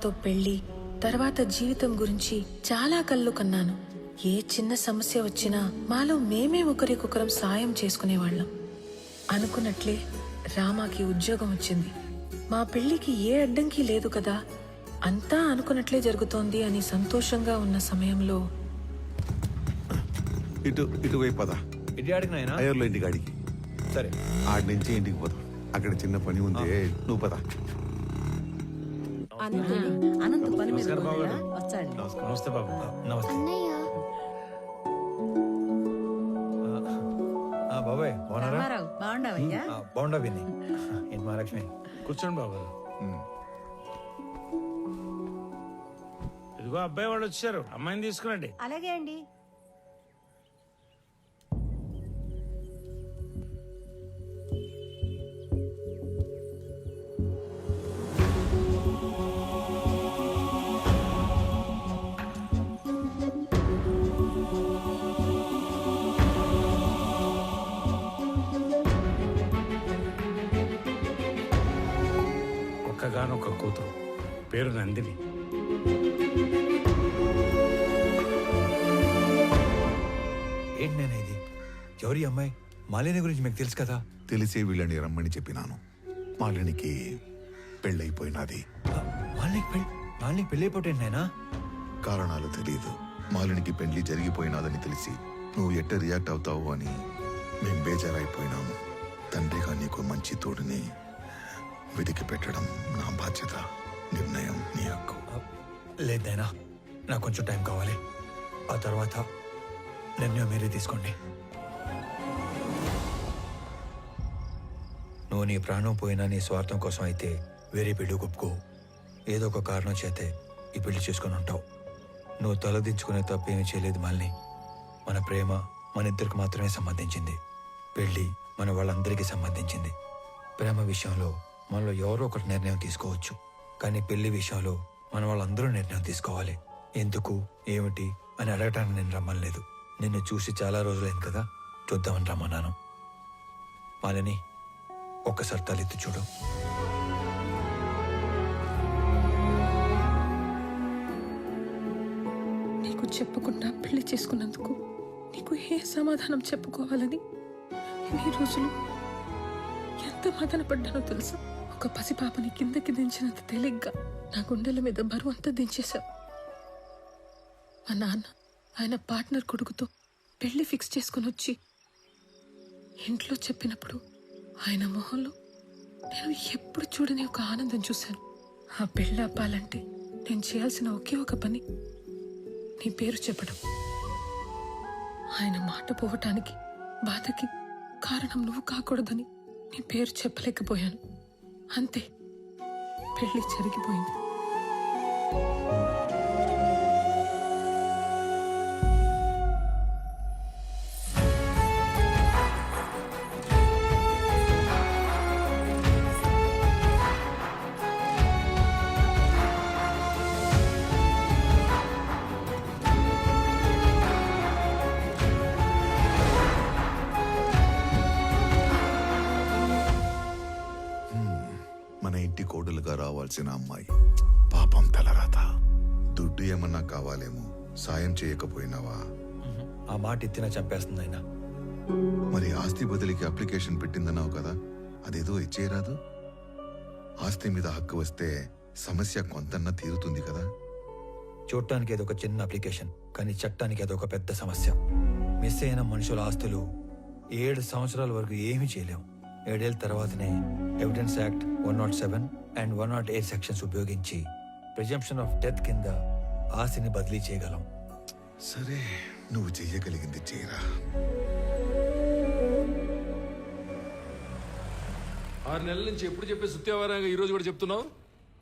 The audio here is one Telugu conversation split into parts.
రామాతో పెళ్ళి తర్వాత జీవితం గురించి చాలా కళ్ళు కన్నాను. ఏ చిన్న సమస్య వచ్చినా మాలో మేమే ఒకరికొకరం సాయం చేసుకునేవాళ్ళం. అనుకున్నట్లే రామాకి ఉద్యోగం వచ్చింది. మా పెళ్ళికి ఏ అడ్డంకి లేదు కదా అంతా అనుకున్నట్లే జరుగుతోంది అని సంతోషంగా ఉన్న సమయంలో ఇటు ఇటువైపు పద. ఇటు ఆడికి నాయనా? అయ్యర్లో ఇంటికి అడిగి సరే. ఆడి నుంచి ఇంటికి పోదాం. అక్కడ చిన్న పని ఉంది. నువ్వు పద. అనంత్ అనంత్ పని మీద పోయాడా? వచ్చాడు నమస్తే బాబు. నమస్తే. ఆ, బాబాయ్ బాగున్నారా? రామారావు బాగుండవయ్యా? ఆ, విని. ఏంటి మహాలక్ష్మి? కూర్చోండి బాబు. ఇదిగో అబ్బాయి వాళ్ళు వచ్చారు. అమ్మాయిని తీసుకురండి. అలాగే అండి. ఒక్కగానొక్క కూతురు. పేరు నందిని. ఏంటి నేను ఇది? ఎవరి అమ్మాయి? మాలిని గురించి మీకు తెలుసు కదా? తెలిసే వీళ్ళని రమ్మని చెప్పినాను. మాలినికి పెళ్ళైపోయినది. ఆ, మాలినికి పెళ్ళి మాలినికి పెళ్ళైపోతే నాయనా? కారణాలు తెలియదు మాలినికి పెళ్ళి జరిగిపోయినాదని తెలిసి నువ్వు ఎట్ట రియాక్ట్ అవుతావు అని మేం బేజారైపోయినాము. తండ్రిగా నీకు మంచి తోడుని వెతికి పెట్టడం నా బాధ్యత నిర్ణయం నీ హక్కు. లేదు నాయనా నాకు కొంచెం టైం కావాలి. ఆ తర్వాత నిర్ణయం మీరే తీసుకోండి. నువ్వు నీ ప్రాణం పోయినా నీ స్వార్థం కోసం అయితే వేరే పెళ్ళి ఒప్పుకో. ఏదో ఒక కారణం చేతే ఈ పెళ్ళి చేసుకొని ఉంటావు. నువ్వు తలదించుకునే తప్పేమీ చేయలేదు మళ్ళీ మన ప్రేమ మన ఇద్దరికి మాత్రమే సంబంధించింది. పెళ్ళి మన వాళ్ళందరికీ సంబంధించింది. ప్రేమ విషయంలో మనలో ఎవరో ఒకటి నిర్ణయం తీసుకోవచ్చు. కానీ పెళ్ళి విషయంలో మన వాళ్ళందరూ నిర్ణయం తీసుకోవాలి. ఎందుకు? ఏమిటి? అని అడగటానికి నేను రమ్మలేదు నిన్ను చూసి చాలా రోజులైంది కదా? చూద్దామని రమ్మన్నాను. మాలిని ఒక్కసారి తలెత్తి చూడు. నీకు చెప్పకుండా పెళ్ళి చేసుకున్నందుకు నీకు ఏ సమాధానం చెప్పుకోవాలని ఎన్ని రోజులు ఎంత మదన పడ్డానో తెలుసా? ఒక పసిపాపని కిందకి దించినంత తేలిగ్గా నా గుండెల మీద బరువు అంతా దించేశావు. మా నాన్న ఆయన పార్ట్నర్ కొడుకుతో పెళ్ళి ఫిక్స్ చేసుకుని వచ్చి ఇంట్లో చెప్పినప్పుడు ఆయన మొహంలో నేను ఎప్పుడు చూడని ఒక ఆనందం చూశాను. ఆ పెళ్ళి ఆపాలంటే నేను చేయాల్సిన ఒకే ఒక పని నీ పేరు చెప్పడం. ఆయన మాట పోవటానికి బాధకి కారణం నువ్వు కాకూడదని నీ పేరు చెప్పలేకపోయాను. అంతే. పెళ్ళి జరిగిపోయింది. కోడలుగా రావాల్సిన అమ్మాయి. పాపం తలరాత. దుడ్డు ఏమన్నా కావాలేమో సాయం చేయకపోయినావా? ఆ మాట ఎత్తినా చంపేస్తుంది ఆయన. మరి ఆస్తి బదిలీకి అప్లికేషన్ పెట్టిందన్నావు కదా అదేదో ఇచ్చేయరాదు? ఆస్తి మీద హక్కు వస్తే సమస్య కొంతన్నా తీరుతుంది కదా? చూడటానికి ఏదో ఒక చిన్న అప్లికేషన్ కానీ చట్టానికి అదొక పెద్ద సమస్య. మిస్ అయిన మనుషుల ఆస్తులు ఏడు సంవత్సరాల వరకు ఏమీ చేయలేం ఏడేళ్ళ తర్వాతనే evidence act one not seven and one not eight sections ఉపయోగించి ప్రిజంప్షన్ ఆఫ్ డెత్ కింద ఆస్తిని బదిలీ చేయగలం. సరే నువ్వు చెయ్యగలిగింది చేయరా. ఆరు నెలల నుంచి ఎప్పుడు చెప్పే సుత్యావారంగా ఈ రోజు కూడా చెప్తున్నావు?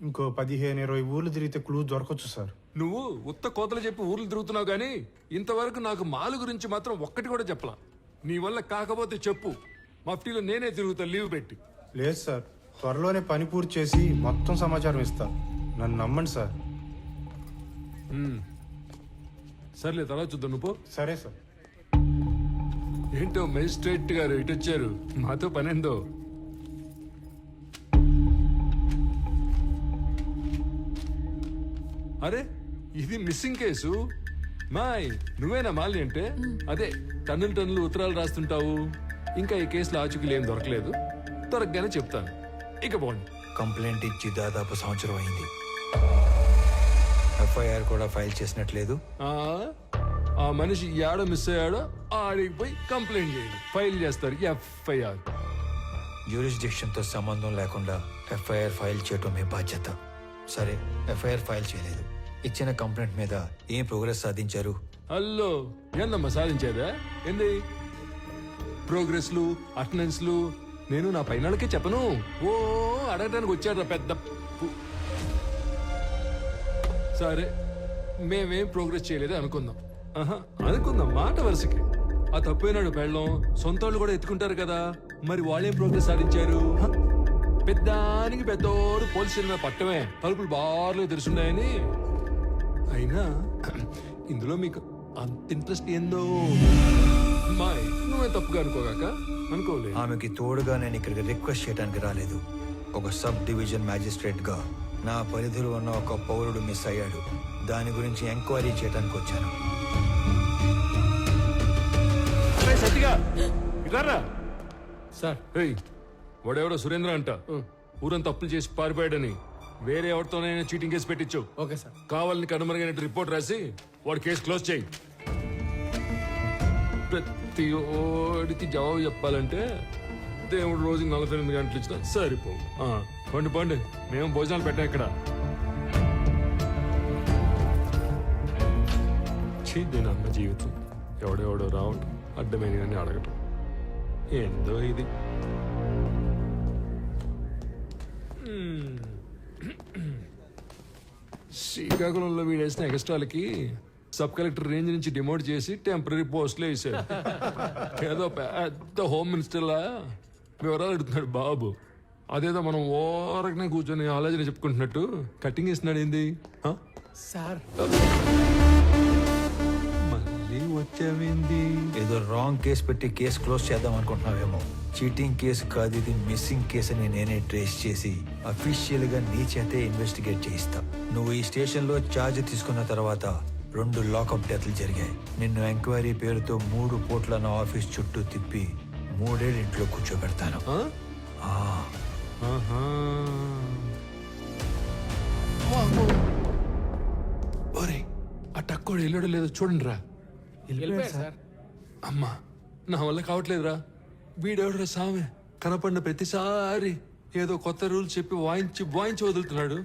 ఇంకో పదిహేను ఇరవై ఊర్లు తిరిగితే క్లూ దొరకచ్చు సార్. నువ్వు ఉత్త కోతలు చెప్పి ఊర్లు తిరుగుతున్నావు కానీ ఇంతవరకు నాకు మాలు గురించి మాత్రం ఒక్కటి కూడా చెప్పలా. నీ వల్ల కాకపోతే చెప్పు. మఫ్టీలో నేనే తిరుగుతా లీవ్ పెట్టి. లేదు సార్. త్వరలోనే పని పూర్తి చేసి మొత్తం సమాచారం ఇస్తా. నన్ను నమ్మండి సార్. సర్లే తర్వాత చూద్దాం. నువ్వు పో. సరే సార్. ఏంటో మెజిస్ట్రేట్ గారు ఇటు వచ్చారు. మాతో పనేందో? అరే ఇది మిస్సింగ్ కేసు మాయ్ నువ్వేనా మాలి అంటే? అదే టన్నులు టన్నులు ఉత్తరాలు రాస్తుంటావు. ఇంకా ఈ కేసులో ఆచూకీలు ఏం దొరకలేదు. దొరకగానే చెప్తాను. ఇక పోండి. కంప్లైంట్ ఇచ్చి దాదాపు సంవత్సరం అయింది. ఎఫ్ఐఆర్ కూడా ఫైల్ చేసినట్లేదు. ఆ ఆ మనిషి ఏడ మిస్ అయ్యాడో ఆడికి పోయి కంప్లైంట్ చేయండి. ఫైల్ చేస్తారు ఎఫ్ఐఆర్. జ్యూరిస్డిక్షన్తో సంబంధం లేకుండా ఎఫ్ఐఆర్ ఫైల్ చేయటం మీ బాధ్యత? సరే ఎఫ్ఐఆర్ ఫైల్ చేయలేదు. ఇచ్చిన కంప్లైంట్ మీద ఏం ప్రోగ్రెస్ సాధించారు? హలో ఏందమ్మా సాధించేదా? ఏంది? ప్రోగ్రెస్లు అటెండెన్స్లు నేను నా పైనకే చెప్పను. ఓ అడగడానికి వచ్చాడు పెద్ద సరే మేమేం ప్రోగ్రెస్ చేయలేదు అనుకుందాం. ఆహా, అనుకుందాం మాట వరుసకి. ఆ తప్పైనాడు పెళ్ళం సొంత వాళ్ళు కూడా ఎత్తుకుంటారు కదా. మరి వాళ్ళేం ప్రోగ్రెస్ సాధించారు? పెద్దానికి పెద్దోడు పోలీస్ స్టేషన్ పట్టమే. తలుపులు బార్లు తెరుచున్నాయని అయినా ఇందులో మీకు అంత ఇంట్రెస్ట్ ఏందో? మాయ్ నువ్వే తప్పుగా అనుకోగాక అనుకోలే ఆమెకి తోడుగా నేను ఇక్కడికి రిక్వెస్ట్ చేయడానికి రాలేదు. ఒక సబ్ డివిజన్ మ్యాజిస్ట్రేట్గా నా పరిధిలో ఉన్న ఒక పౌరుడు మిస్ అయ్యాడు. దాని గురించి ఎంక్వైరీ చేయడానికి వచ్చాను. సత్తిగా! సార్. ఏయ్ వాడెవడో సురేంద్ర అంట. ఊరంతా తప్పులు చేసి పారిపోయాడని. వేరే ఎవరితోనైనా చీటింగ్ కేసు పెట్టించు. Okay sir. కావాలని కనుమరుగైనట్టు రిపోర్ట్ రాసి వాడి కేసు క్లోజ్ చేయి. ప్రతి ఓడికి జవాబు చెప్పాలంటే దేవుడు రోజు నలభై ఎనిమిది గంటలు ఇచ్చినా సరిపో ఆ, పండి పండి. మేము భోజనాలు పెట్టాం ఇక్కడ. ఛీ, దీని అన్న జీవితం. ఎవడెవడో రావటం అడ్డమైన అడగటం. ఏందో ఇది? శ్రీకాకుళంలో వీడేసిన ఎక్స్ట్రాలకి సబ్ కలెక్టర్ రేంజ్ నుంచి డిమోట్ చేసి టెంపరీ పోస్టులు వేసాడు ఏదో పెద్ద హోమ్ మినిస్టర్లా వివరాలు అడుగుతున్నాడు బాబు. అదేదో మనం ఓరకనే కూర్చొని ఆలోచన చెప్పుకుంటున్నట్టు కటింగ్ ఇస్తున్నాడు ఏంది? ఆ? సార్. మళ్ళీ వచ్చావేంది? ఏదో రాంగ్ కేసు పెట్టి కేసు క్లోజ్ చేద్దాం అనుకుంటున్నావేమో. చీటింగ్ కేసు కాదు ఇది మిస్సింగ్ కేసు అని నేనే ట్రేస్ చేసి అఫీషియల్గా నీ చేతే ఇన్వెస్టిగేట్ చేయిస్తా. నువ్వు ఈ స్టేషన్లో ఛార్జ్ తీసుకున్న తర్వాత రెండు లాకప్ డెత్లు జరిగాయి. నిన్ను ఎంక్వైరీ పేరుతో మూడు పూట్ల నా ఆఫీస్ చుట్టూ తిప్పి మూడేళ్ళు ఇంట్లో కూర్చోబెడతాను. ఆ? టక్కోడు వెళ్ళాడో లేదో చూడండి రా అమ్మా నా వల్ల కావట్లేదురా. వీడెవడరా సామె? కనపడిన ప్రతిసారి ఏదో కొత్త రూల్స్ చెప్పి వాయించి వాయించి వదులుతున్నాడు.